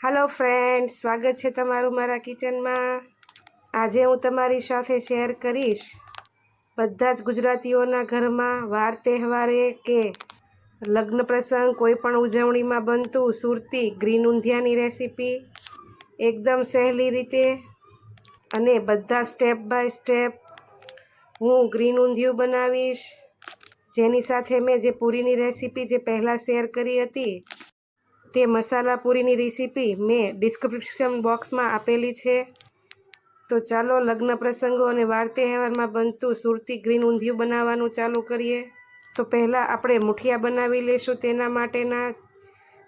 હાલો friend સ્વાગત છે તમારું મારા કિચનમાં. આજે હું તમારી સાથે શેર કરીશ બધા જ ગુજરાતીઓના ઘરમાં વાર તહેવારે કે લગ્ન પ્રસંગ કોઈ પણ ઉજવણીમાં બનતું સુરતી ગ્રીન ઊંધિયાની રેસીપી એકદમ સહેલી રીતે અને બધા સ્ટેપ બાય સ્ટેપ હું ગ્રીન ઊંધિયું બનાવીશ. જેની સાથે મેં જે પૂરીની રેસીપી જે પહેલાં શેર કરી હતી તે મસાલા પૂરીની રેસીપી મેં ડિસ્ક્રિપ્શન બોક્સમાં આપેલી છે. તો ચાલો લગ્ન પ્રસંગો અને વાર તહેવારમાં બનતું સુરતી ગ્રીન ઊંધિયું બનાવવાનું ચાલુ કરીએ. તો પહેલાં આપણે મુઠિયા બનાવી લઈશું તેના માટેના.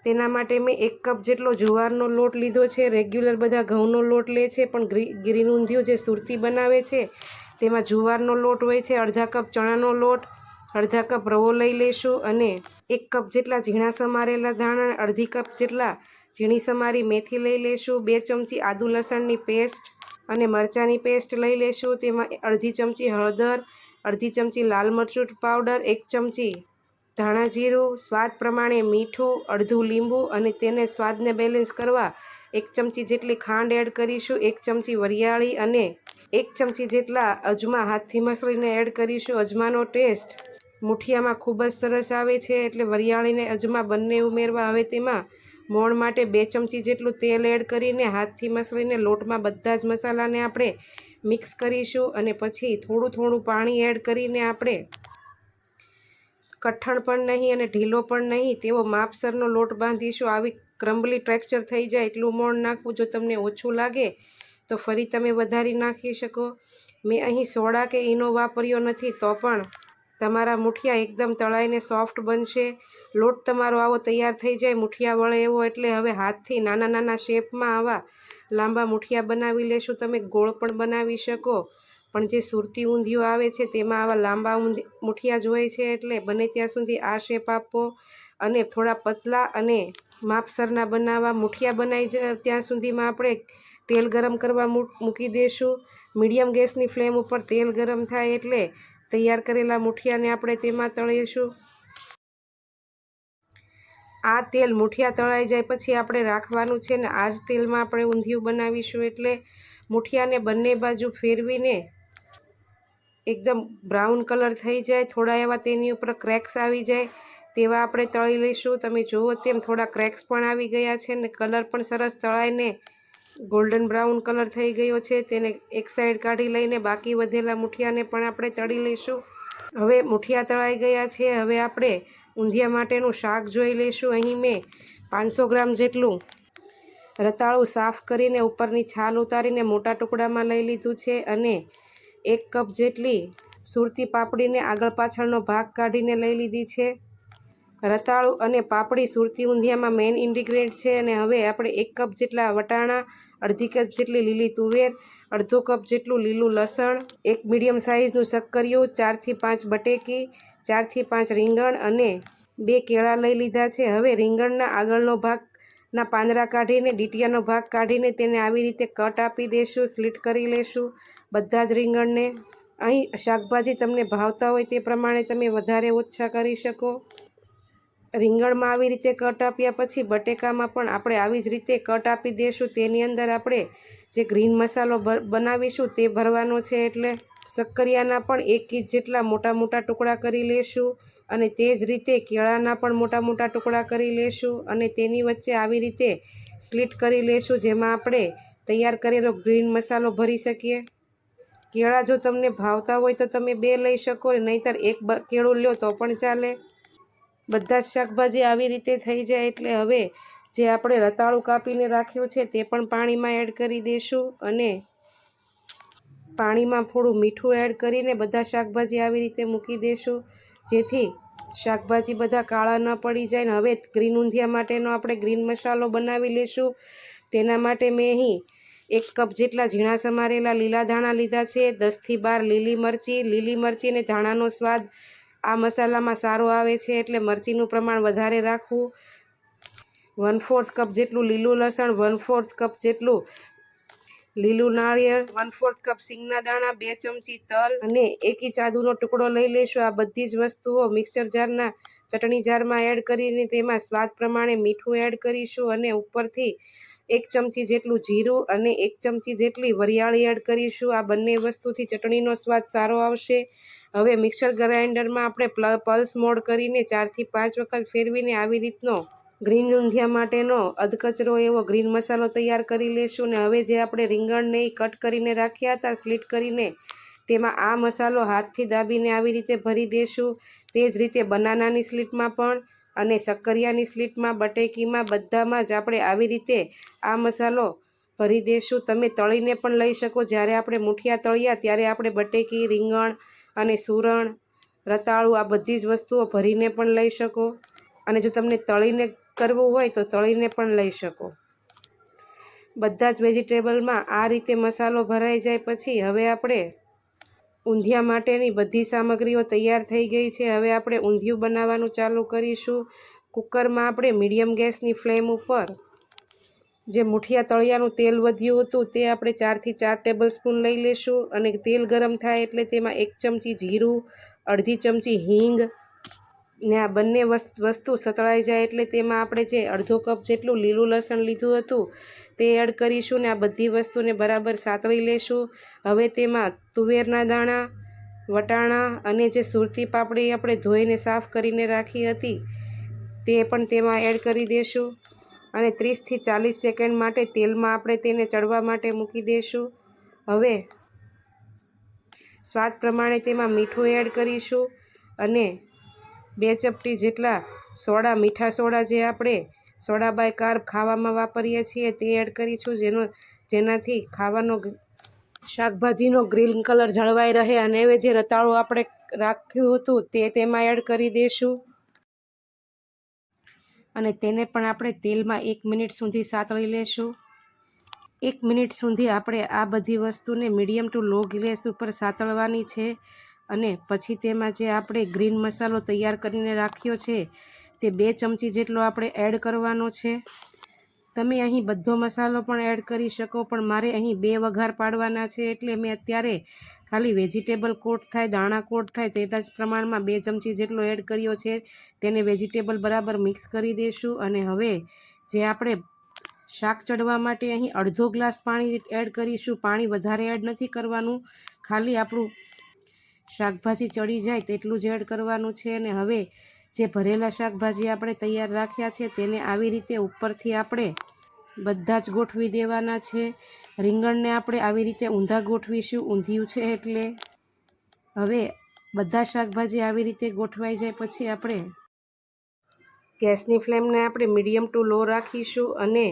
તેના માટે મેં એક કપ જેટલો જુવારનો લોટ લીધો છે. રેગ્યુલર બધા ઘઉંનો લોટ લે છે, પણ ગ્રી, ગ્રીન ઊંધિયું જે સુરતી બનાવે છે, તેમાં જુવારનો લોટ હોય છે, અડધા કપ ચણાનો લોટ અડધા કપ રવો લઈ લઈશું અને એક કપ જેટલા ઝીણા સમારેલા ધાણા, અડધી કપ જેટલા ઝીણી સમારી મેથી લઈ લઈશું બે ચમચી આદુ લસણની પેસ્ટ અને મરચાંની પેસ્ટ લઈ લઈશું તેમાં અડધી ચમચી હળદર, અડધી ચમચી લાલ મરચું પાવડર, એક ચમચી ધાણા જીરું, સ્વાદ પ્રમાણે મીઠું, અડધું લીંબુ અને તેને સ્વાદને બેલેન્સ કરવા એક ચમચી જેટલી ખાંડ એડ કરીશું, એક ચમચી વરિયાળી અને એક ચમચી જેટલા અજમા હાથથી મસળીને એડ કરીશું, અજમાનો ટેસ્ટ મુઠિયામાં ખૂબ જ સરસ આવે છે એટલે વરિયાળીને અજમા બંને ઉમેરવા હવે તેમાં. મોણ માટે બે ચમચી જેટલું તેલ એડ કરીને હાથથી મસળીને લોટમાં બધા જ મસાલાને આપણે મિક્સ કરીશું અને પછી થોડું થોડું પાણી એડ કરીને આપણે કઠણ પણ નહીં અને ઢીલો પણ નહીં તેવો માપસરનો લોટ બાંધીશું. આવી ક્રમ્બલી ટેક્સચર થઈ જાય એટલું મોણ નાખવું જો તમને ઓછું લાગે તો ફરી તમે વધારી નાખી શકો. મેં અહીં સોડા કે ઈનો વાપર્યો નથી તો પણ તમારા મુઠિયા એકદમ તળાઈને સોફ્ટ બનશે. લોટ તમારો આવો તૈયાર થઈ જાય. મુઠિયા વળે એવો એટલે હવે હાથથી નાના નાના શેપમાં આવા લાંબા મુઠિયા બનાવી લેશું. તમે ગોળ પણ બનાવી શકો. પણ જે સુરતી ઊંધિયું આવે છે તેમાં આવા લાંબા મુઠિયા જોઈએ છે એટલે બને ત્યાં સુધી આ શેપ આપો. અને થોડા પતલા અને માપસરના બનાવવા મુઠિયા બનાવી ત્યાં સુધીમાં આપણે તેલ ગરમ કરવા મૂકી દઈશું મીડિયમ ગેસની ફ્લેમ ઉપર તેલ ગરમ થાય એટલે તૈયાર કરેલા મુઠિયાને આપણે તેમાં તળીશું. આ તેલ મુઠિયા તળાઈ જાય પછી આપણે રાખવાનું છે ને આ જ તેલમાં આપણે ઊંધિયું બનાવીશું એટલે મુઠિયાને બંને બાજુ ફેરવીને એકદમ બ્રાઉન કલર થઈ જાય. થોડા એવા તેની ઉપર ક્રેક્સ આવી જાય તેવા આપણે તળી લઈશું. તમે જુઓ તેમ થોડા ક્રેક્સ પણ આવી ગયા છે ને કલર પણ સરસ તળાઈને ગોલ્ડન બ્રાઉન કલર થઈ ગયો છે. તેને એક સાઈડ કાઢી લઈને બાકી વધેલા મુઠિયાને પણ આપણે તળી લઈશું. હવે મુઠિયા તળાઈ ગયા છે. હવે આપણે ઊંધિયા માટેનું શાક જોઈ લઈશું. અહીં મેં પાંચસો ગ્રામ જેટલું રતાળું સાફ કરીને ઉપરની છાલ ઉતારીને મોટા ટુકડામાં લઈ લીધું છે અને એક કપ જેટલી સુરતી પાપડીને આગળ પાછળનો ભાગ કાઢીને લઈ લીધી છે. રતાળું અને પાપડી સુરતી ઊંધિયામાં મેઇન ઇન્ડિગ્રેન્ટ છે અને હવે આપણે એક કપ જેટલા વટાણા અડધી કપ જેટલી લીલી તુવેર, અડધો કપ જેટલું લીલું લસણ, એક મીડિયમ સાઇઝનું શક્કરિયું ચારથી પાંચ બટેકી ચારથી પાંચ રીંગણ અને બે કેળા લઈ લીધા છે. હવે રીંગણના આગળનો ભાગના પાંદડા કાઢીને, ડીટિયાનો ભાગ કાઢીને તેને આવી રીતે કટ આપી દઈશું સ્લીટ કરી લેશું બધા જ રીંગણને. અહીં શાકભાજી તમને ભાવતા હોય તે પ્રમાણે તમે વધારે ઓછા કરી શકો. રીંગણમાં આવી રીતે કટ આપ્યા પછી બટેકામાં પણ આપણે આવી જ રીતે કટ આપી દઈશું તેની અંદર આપણે જે ગ્રીન મસાલો બનાવીશું તે ભરવાનો છે એટલે શક્કરિયાના પણ એક ઇંચ જેટલા મોટા મોટા ટુકડા કરી લેશું અને તે જ રીતે કેળાના પણ મોટા મોટા ટુકડા કરી લેશું અને તેની વચ્ચે આવી રીતે સ્લીટ કરી લેશું જેમાં આપણે તૈયાર કરેલો ગ્રીન મસાલો ભરી શકીએ. કેળા જો તમને ભાવતા હોય તો તમે બે લઈ શકો, નહીંતર એક કેળું લો તો પણ ચાલે. બધા જ શાકભાજી આવી રીતે થઈ જાય એટલે હવે જે આપણે રતાળું કાપીને રાખ્યું છે તે પણ પાણીમાં એડ કરી દઈશું અને પાણીમાં થોડું મીઠું એડ કરીને બધા શાકભાજી આવી રીતે મૂકી દઈશું જેથી શાકભાજી બધા કાળા ન પડી જાય ને હવે ગ્રીન ઊંધિયા માટેનો આપણે ગ્રીન મસાલો બનાવી લઈશું તેના માટે મેં અહીં એક કપ જેટલા ઝીણા સમારેલા લીલા ધાણા લીધા છે, દસથી બાર લીલી મરચી લીલી મરચી અને ધાણાનો સ્વાદ આ મસાલામાં સારો આવે છે એટલે મરચીનું પ્રમાણ વધારે રાખવું. વન ફોર્થ કપ જેટલું લીલું લસણ, વન ફોર્થ કપ જેટલું લીલું નાળિયેર, વન ફોર્થ કપ સિંગના દાણા, બે ચમચી તલ અને એકી ચાદુનો ટુકડો લઈ લઈશું. આ બધી જ વસ્તુઓ મિક્સર જારના, ચટણી જારમાં એડ કરીને તેમાં સ્વાદ પ્રમાણે મીઠું એડ કરીશું અને ઉપરથી એક ચમચી જેટલું જીરું અને એક ચમચી જેટલી વરિયાળી એડ કરીશું. આ બંને વસ્તુથી ચટણીનો સ્વાદ સારો આવશે. હવે મિક્સર ગ્રાઇન્ડરમાં આપણે પ્લ- પલ્સ મોડ કરીને ચારથી પાંચ વખત ફેરવીને આવી રીતનો ગ્રીન ઊંધિયા માટેનો અધકચરો એવો ગ્રીન મસાલો તૈયાર કરી લેશું ને હવે જે આપણે રીંગણને કટ કરીને રાખ્યા હતા, સ્લીટ કરીને, તેમાં આ મસાલો હાથથી દાબીને આવી રીતે ભરી દેશું. તે જ રીતે બનાનાની સ્લીટમાં પણ અને શક્કરિયાની સ્લીટમાં બટેકીમાં, બધામાં જ આપણે આવી રીતે આ મસાલો ભરી દેશું. તમે તળીને પણ લઈ શકો. જ્યારે આપણે મુઠિયા તળ્યા, ત્યારે આપણે બટેકી, રીંગણ અને સુરણ, રતાળું આ બધી જ વસ્તુઓ ભરીને પણ લઈ શકો. અને જો તમને તળીને કરવું હોય તો તળીને પણ લઈ શકો. બધા જ વેજીટેબલમાં આ રીતે મસાલો ભરાઈ જાય પછી હવે આપણે ઊંધિયા માટેની બધી સામગ્રીઓ તૈયાર થઈ ગઈ છે. હવે આપણે ઊંધિયું બનાવવાનું ચાલુ કરીશું. કુકરમાં આપણે મીડિયમ ગેસની ફ્લેમ ઉપર જે મુઠિયા તળિયાનું તેલ વધ્યું હતું તે આપણે ચારથી ચાર ટેબલ સ્પૂન લઈ લેશું અને તેલ ગરમ થાય એટલે તેમાં એક ચમચી જીરું, અડધી ચમચી હિંગ ને આ બંને વસ- વસ્તુ સતળાઈ જાય એટલે તેમાં આપણે જે અડધો કપ જેટલું લીલું લસણ લીધું હતું તે એડ કરીશું ને આ બધી વસ્તુને બરાબર સાતળી લેશું. હવે તેમાં તુવેરના દાણા, વટાણા અને જે સુરતી પાપડી આપણે ધોઈને સાફ કરીને રાખી હતી, તે પણ તેમાં એડ કરી દેશું. અને ત્રીસથી ચાલીસ સેકન્ડ માટે તેલમાં આપણે તેને ચડવા માટે મૂકી દઈશું હવે સ્વાદ પ્રમાણે તેમાં મીઠું એડ કરીશું. અને બે ચપટી જેટલા સોડા, મીઠા સોડા જે આપણે સોડા બાય કાર્બ ખાવામાં વાપરીએ છીએ, તે એડ કરીશું, જેનો જેનાથી ખાવાનો શાકભાજીનો ગ્રીન કલર જળવાઈ રહે અને હવે જે રતાળું આપણે રાખ્યું હતું, તે તેમાં એડ કરી દઈશું અને તેને પણ આપણે તેલમાં એક મિનિટ સુધી સાતળી લેશું. એક મિનિટ સુધી આપણે આ બધી વસ્તુને મીડિયમ ટુ લો ગેસ ઉપર સાતળવાની છે. અને પછી તેમાં જે આપણે ગ્રીન મસાલો તૈયાર કરીને રાખ્યો છે તે બે ચમચી જેટલો આપણે એડ કરવાનો છે. તમે અહીં બધો મસાલો પણ એડ કરી શકો, પણ મારે અહીં બે વઘાર પાડવાના છે. એટલે મેં અત્યારે ખાલી વેજીટેબલ કોટ થાય, દાણા કોટ થાય તેટલા જ પ્રમાણમાં બે ચમચી જેટલો એડ કર્યો છે. તેને વેજીટેબલ બરાબર મિક્સ કરી દઈશું અને હવે જે આપણે શાક ચડવા માટે અહીં અડધો ગ્લાસ પાણી એડ કરીશું. પાણી વધારે એડ નથી કરવાનું. ખાલી આપણું શાકભાજી ચડી જાય તેટલું જ એડ કરવાનું છે અને હવે જે ભરેલા શાકભાજી આપણે તૈયાર રાખ્યા છે તેને આવી રીતે ઉપરથી આપણે બધા જ ગોઠવી દેવાના છે. રીંગણને આપણે આવી રીતે ઊંધા ગોઠવીશું. ઊંધિયું છે એટલે હવે બધા શાકભાજી આવી રીતે ગોઠવાઈ જાય પછી આપણે ગેસની ફ્લેમને આપણે મીડિયમ ટુ લો રાખીશું અને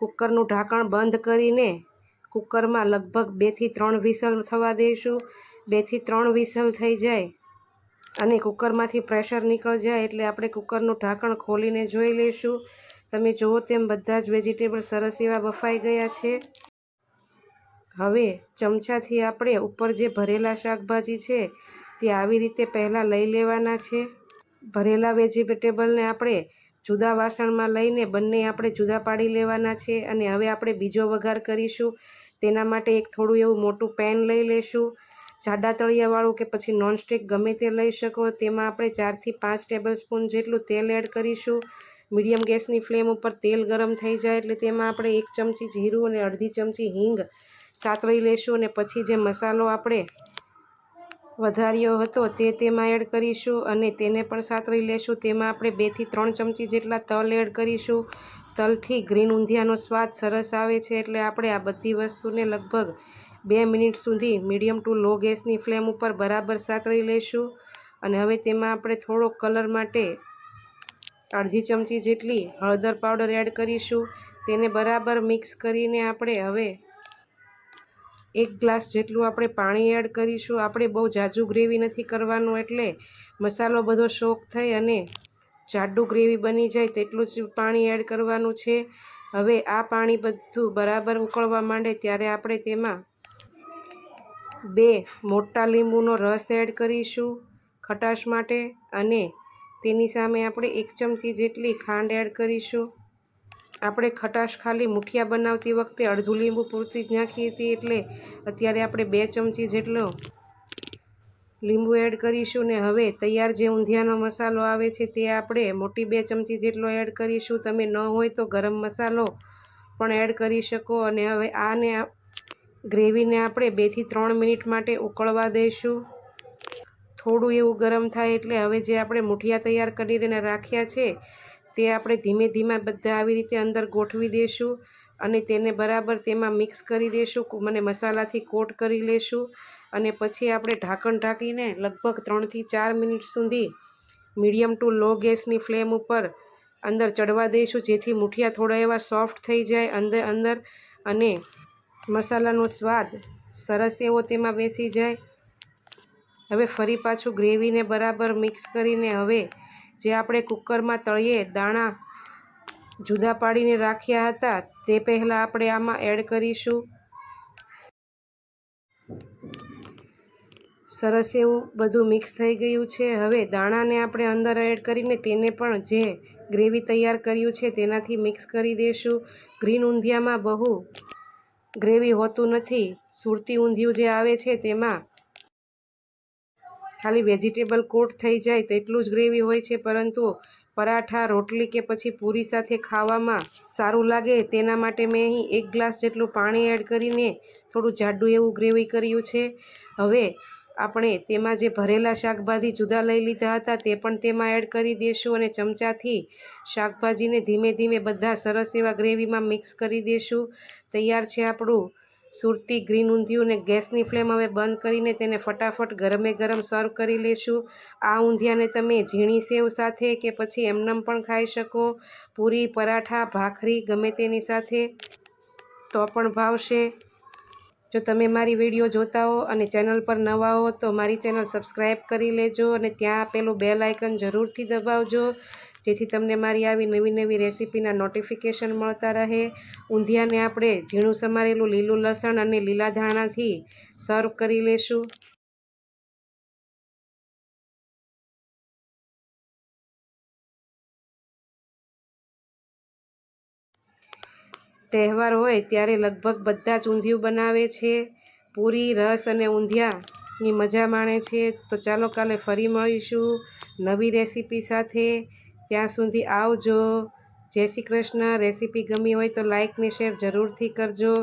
કુકરનું ઢાંકણ બંધ કરીને કુકરમાં લગભગ બેથી ત્રણ વિસલ થવા દઈશું. બેથી ત્રણ વિસલ થઈ જાય. અને કુકરમાંથી પ્રેશર નીકળી જાય એટલે આપણે કુકરનું ઢાંકણ ખોલીને જોઈ લઈશું. તમે જુઓ તેમ બધા જ વેજીટેબલ સરસ એવા બફાઈ ગયા છે. હવે ચમચાથી આપણે ઉપર જે ભરેલા શાકભાજી છે તે આવી રીતે પહેલાં લઈ લેવાના છે. ભરેલા વેજીટેબલને આપણે જુદા વાસણમાં લઈને બંને આપણે જુદા પાડી લેવાના છે અને હવે આપણે બીજો વઘાર કરીશું. તેના માટે એક થોડું એવું મોટું પેન લઈ લેશું જાડા તળિયાવાળું કે પછી નોનસ્ટિક ગમે તે લઈ શકો, તેમાં આપણે ચારથી પાંચ ટેબલ સ્પૂન જેટલું તેલ એડ કરીશું. મીડિયમ ગેસની ફ્લેમ ઉપર તેલ ગરમ થઈ જાય એટલે તેમાં આપણે એક ચમચી જીરું અને અડધી ચમચી હિંગ સાતળી લેશું અને પછી જે મસાલો આપણે વધાર્યો હતો તે તેમાં એડ કરીશું અને તેને પણ સાતળી લેશું. તેમાં આપણે બેથી ત્રણ ચમચી જેટલા તલ એડ કરીશું. તલથી ગ્રીન ઊંધિયાનો સ્વાદ સરસ આવે છે એટલે આપણે આ બધી વસ્તુને લગભગ બે મિનિટ સુધી મીડિયમ ટુ લો ગેસની ફ્લેમ ઉપર બરાબર સાતળી લઈશું અને હવે તેમાં આપણે થોડો કલર માટે અડધી ચમચી જેટલી હળદર પાવડર એડ કરીશું. તેને બરાબર મિક્સ કરીને આપણે હવે એક ગ્લાસ જેટલું આપણે પાણી એડ કરીશું. આપણે બહુ જાજુ ગ્રેવી નથી કરવાનું એટલે મસાલો બધો શોક થઈ અને જાડું ગ્રેવી બની જાય તેટલું જ પાણી એડ કરવાનું છે. હવે આ પાણી બધું બરાબર ઉકળવા માંડે ત્યારે આપણે તેમાં બે, મોટા લીંબુનો રસ એડ કરીશું ખટાશ માટે અને તેની સામે આપણે એક ચમચી જેટલી ખાંડ એડ કરીશું. આપણે ખટાશ ખાલી મુઠિયા બનાવતી વખતે અડધું લીંબુ પૂરતી જ નાખી હતી એટલે અત્યારે આપણે બે ચમચી જેટલો લીંબુ એડ કરીશું ને હવે તૈયાર જે ઊંધિયાનો મસાલો આવે છે તે આપણે મોટી બે ચમચી જેટલો એડ કરીશું. તમે ન હોય તો ગરમ મસાલો પણ એડ કરી શકો અને હવે આને ગ્રેવીને આપણે બેથી ત્રણ મિનિટ માટે ઉકળવા દઈશું. થોડું એવું ગરમ થાય એટલે હવે જે આપણે મુઠિયા તૈયાર કરીને રાખ્યા છે, તે આપણે ધીમે ધીમે બધા આવી રીતે અંદર ગોઠવી દઈશું અને તેને બરાબર તેમાં મિક્સ કરી દઈશું મને મસાલાથી કોટ કરી લેશું અને પછી આપણે ઢાંકણ ઢાંકીને લગભગ ત્રણથી ચાર મિનિટ સુધી મીડિયમ ટુ લો ગેસની ફ્લેમ ઉપર અંદર ચડવા દઈશું, જેથી મુઠિયા થોડા એવા સોફ્ટ થઈ જાય અંદર અંદર અને મસાલાનો સ્વાદ સરસ એવો તેમાં બેસી જાય. હવે ફરી પાછું ગ્રેવીને બરાબર મિક્સ કરીને હવે જે આપણે કુકરમાં તળીએ દાણા જુદા પાડીને રાખ્યા હતા તે પહેલાં આપણે આમાં એડ કરીશું. સરસ એવું બધું મિક્સ થઈ ગયું છે. હવે દાણાને આપણે અંદર એડ કરીને તેને પણ જે ગ્રેવી તૈયાર કર્યું છે તેનાથી મિક્સ કરી દઈશું ગ્રીન ઊંધિયામાં બહુ ગ્રેવી હોતું નથી, સુરતી ઊંધિયું જે આવે છે તેમાં ખાલી વેજીટેબલ કોટ થઈ જાય તેટલું જ ગ્રેવી હોય છે, પરંતુ પરાઠા, રોટલી કે પછી પૂરી સાથે ખાવામાં સારું લાગે તેના માટે મેં અહીં એક ગ્લાસ જેટલું પાણી એડ કરીને થોડું જાડું એવું ગ્રેવી કર્યું છે. હવે આપણે તેમાં જે ભરેલા શાકભાજી જુદા લઈ લીધા હતા તે પણ તેમાં એડ કરી દઈશું અને ચમચાથી શાકભાજીને ધીમે ધીમે બધા સરસ એવા ગ્રેવીમાં મિક્સ કરી દઈશું તૈયાર છે આપણું સુરતી ગ્રીન ઊંધિયું ને ગેસની ફ્લેમ હવે બંધ કરીને તેને ફટાફટ ગરમે ગરમ સર્વ કરી લેશું. આ ઊંધિયાને તમે ઝીણી સેવ સાથે કે પછી એમનેમ પણ ખાઈ શકો. પૂરી, પરાઠા, ભાખરી ગમે તેની સાથે તો પણ ભાવશે. જો તમે મારી વીડિયો જોતા હો અને ચેનલ પર નવા હો તો મારી ચેનલ સબસ્ક્રાઈબ કરી લેજો અને ત્યાં આપેલું બેલ આઇકન જરૂરથી દબાવજો. જેથી તમને મારી આવી નવી નવી રેસીપીના નોટિફિકેશન મળતા રહે. ઊંધિયાને આપણે ઝીણું સમારેલું લીલું લસણ અને લીલા ધાણાથી સર્વ કરી લેશું. તહેવાર હોય ત્યારે લગભગ બધા જ ઊંધિયું બનાવે છે. પૂરી, રસ અને ઊંધિયાની મજા માણે છે. તો ચાલો કાલે ફરી મળીશું નવી રેસીપી સાથે. ત્યાં સુધી આવજો. જય શ્રી કૃષ્ણ. રેસીપી ગમી હોય તો લાઇક ને શેર જરૂરથી કરજો.